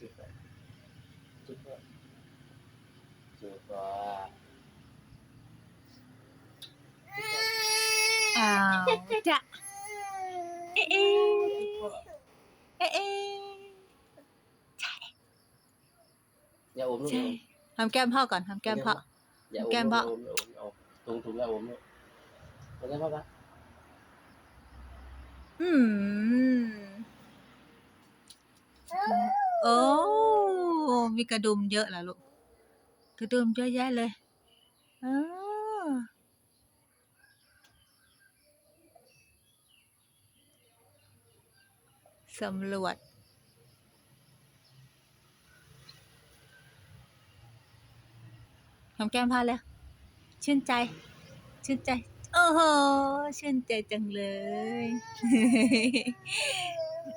สุดว่าอ้าวจะเอ๊ะเอ๊ะเอ๊ะเอ๊ะอย่าอมลูกใช่ทำแก้มพ่อก่อนทำแก้มพ่ออย่าอมแก้มพ่อถุงถุงอย่าอมลูกเอาแก้มพ่อปะอืมโอ้ มีกระดุมเยอะแล้วลูก กระดุมเยอะแยะเลยเออสำรวจทำแก้มพ่อแล้วชื่นใจ ชื่นใจ โอ้โห ชื่นใจจังเลย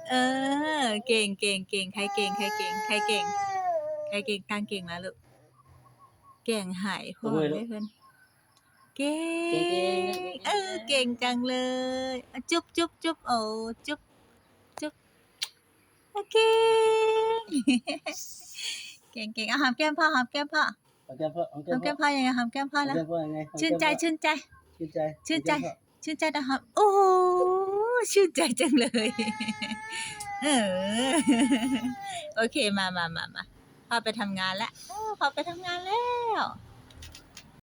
เออ เก่งเก่งเก่งใครเก่ง ใครเก่ง ใครเก่ง ใครเก่งทางเก่งแล้วลูกเก่งหายพ่อได้เพื่อนเก่งเออเก่งจังเลยอะจุ๊บจุ๊บจุ๊บโอ้จุ๊บจุ๊บโอเคเก่งเก่งเอาหอมแก้มพ่อหอมแก้มพ่อเอาแก้มพ่อเอาหอมแก้มพ่อยังไงหอมแก้มพ่อเอาแล้วแก้มพ่อยังไงเอาชื่นใจแก้มพ่อชื่นใจชื่นใจ ชื่นใจเอาแก้มพ่อชื่นใจนะครับโอ้โหชื่นใจจังเลยเออโอเคมามามามา พ่อไปทำงานแล้วอ้าวพ่อไปทำงานแล้ว